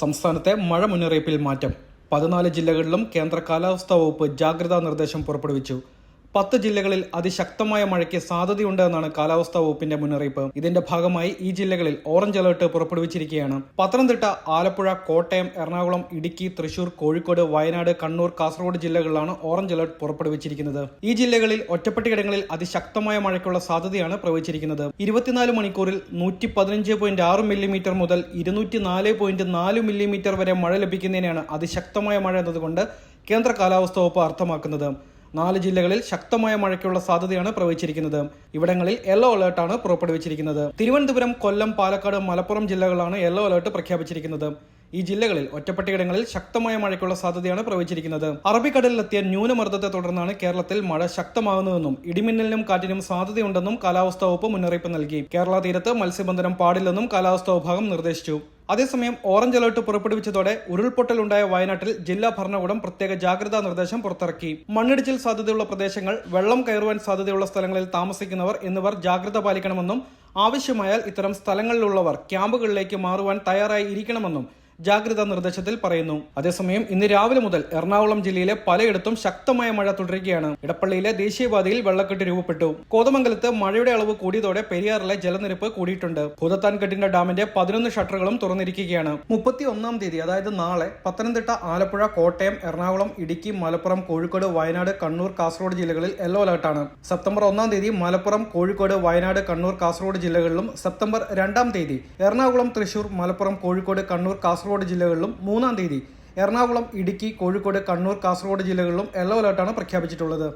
സംസ്ഥാനത്തെ മഴ മുന്നറിയിപ്പിൽ മാറ്റം. പതിനാല് ജില്ലകളിലും കേന്ദ്ര കാലാവസ്ഥാ വകുപ്പ് ജാഗ്രതാ നിർദ്ദേശം പുറപ്പെടുവിച്ചു. പത്ത് ജില്ലകളിൽ അതിശക്തമായ മഴയ്ക്ക് സാധ്യതയുണ്ട് എന്നാണ് കാലാവസ്ഥാ വകുപ്പിന്റെ മുന്നറിയിപ്പ്. ഇതിന്റെ ഭാഗമായി ഈ ജില്ലകളിൽ ഓറഞ്ച് അലർട്ട് പുറപ്പെടുവിച്ചിരിക്കുകയാണ്. പത്തനംതിട്ട ആലപ്പുഴ കോട്ടയം എറണാകുളം ഇടുക്കി തൃശൂർ കോഴിക്കോട് വയനാട് കണ്ണൂർ കാസർഗോഡ് ജില്ലകളിലാണ് ഓറഞ്ച് അലർട്ട് പുറപ്പെടുവിച്ചിരിക്കുന്നത്. ഈ ജില്ലകളിൽ ഒറ്റപ്പെട്ടയിടങ്ങളിൽ അതിശക്തമായ മഴയ്ക്കുള്ള സാധ്യതയാണ് പ്രവചിച്ചിരിക്കുന്നത് ഇരുപത്തിനാല് മണിക്കൂറിൽ നൂറ്റി പതിനഞ്ച് പോയിന്റ് ആറ് മില്ലിമീറ്റർ മുതൽ ഇരുന്നൂറ്റി നാല് പോയിന്റ് നാല് മില്ലിമീറ്റർ വരെ മഴ ലഭിക്കുന്നതിനാണ് അതിശക്തമായ മഴ എന്നതുകൊണ്ട് കേന്ദ്ര കാലാവസ്ഥാ വകുപ്പ് അർത്ഥമാക്കുന്നത്. നാല് ജില്ലകളിൽ ശക്തമായ മഴയ്ക്കുള്ള സാധ്യതയാണ് പ്രവചിച്ചിരിക്കുന്നത് ഇവിടങ്ങളിൽ യെല്ലോ അലേർട്ടാണ് പുറപ്പെടുവിച്ചിരിക്കുന്നത്. തിരുവനന്തപുരം കൊല്ലം പാലക്കാട് മലപ്പുറം ജില്ലകളാണ് യെല്ലോ അലേർട്ട് പ്രഖ്യാപിച്ചിരിക്കുന്നത്. ഈ ജില്ലകളിൽ ഒറ്റപ്പെട്ടയിടങ്ങളിൽ ശക്തമായ മഴയ്ക്കുള്ള സാധ്യതയാണ് പ്രവചിച്ചിരിക്കുന്നത് അറബിക്കടലിലെത്തിയ ന്യൂനമർദ്ദത്തെ തുടർന്നാണ് കേരളത്തിൽ മഴ ശക്തമാകുന്നതെന്നും ഇടിമിന്നലിനും കാറ്റിനും സാധ്യതയുണ്ടെന്നും കാലാവസ്ഥാ വകുപ്പ് മുന്നറിയിപ്പ് നൽകി. കേരള തീരത്ത് മത്സ്യബന്ധനം പാടില്ലെന്നും കാലാവസ്ഥാ വിഭാഗം നിർദ്ദേശിച്ചു. അതേസമയം ഓറഞ്ച് അലർട്ട് പുറപ്പെടുവിച്ചതോടെ ഉരുൾപൊട്ടലുണ്ടായ വയനാട്ടിൽ ജില്ലാ ഭരണകൂടം പ്രത്യേക ജാഗ്രതാ നിർദ്ദേശം പുറത്തിറക്കി. മണ്ണിടിച്ചിൽ സാധ്യതയുള്ള പ്രദേശങ്ങൾ വെള്ളം കയറുവാൻ സാധ്യതയുള്ള സ്ഥലങ്ങളിൽ താമസിക്കുന്നവർ എന്നിവർ ജാഗ്രത പാലിക്കണമെന്നും ആവശ്യമായാൽ ഇത്തരം സ്ഥലങ്ങളിലുള്ളവർ ക്യാമ്പുകളിലേക്ക് മാറുവാൻ തയ്യാറായി ഇരിക്കണമെന്നും ജാഗ്രതാ നിർദ്ദേശത്തിൽ പറയുന്നു. അതേസമയം ഇന്ന് രാവിലെ മുതൽ എറണാകുളം ജില്ലയിലെ പലയിടത്തും ശക്തമായ മഴ തുടരുകയാണ്. ഇടപ്പള്ളിയിലെ ദേശീയപാതയിൽ വെള്ളക്കെട്ട് രൂപപ്പെട്ടു. കോതമംഗലത്ത് മഴയുടെ അളവ് കൂടിയതോടെ പെരിയാറിലെ ജലനിരപ്പ് കൂടിയിട്ടുണ്ട്. ഭൂതത്താൻകെട്ടിന്റെ ഡാമിന്റെ പതിനൊന്ന് ഷട്ടറുകളും തുറന്നിരിക്കുകയാണ്. മുപ്പത്തി ഒന്നാം തീയതി അതായത് നാളെ പത്തനംതിട്ട ആലപ്പുഴ കോട്ടയം എറണാകുളം ഇടുക്കി മലപ്പുറം കോഴിക്കോട് വയനാട് കണ്ണൂർ കാസർഗോഡ് ജില്ലകളിൽ യെല്ലോ അലർട്ടാണ്. സെപ്റ്റംബർ ഒന്നാം തീയതി മലപ്പുറം കോഴിക്കോട് വയനാട് കണ്ണൂർ കാസർഗോഡ് ജില്ലകളിലും സെപ്റ്റംബർ രണ്ടാം തീയതി എറണാകുളം തൃശൂർ മലപ്പുറം കോഴിക്കോട് കണ്ണൂർ കാസർഗോഡ് ജില്ലകളിലും മൂന്നാം തീയതി എറണാകുളം ഇടുക്കി കോഴിക്കോട് കണ്ണൂർ കാസർഗോഡ് ജില്ലകളിലും യെല്ലോ അലർട്ടാണ് പ്രഖ്യാപിച്ചിട്ടുള്ളത്.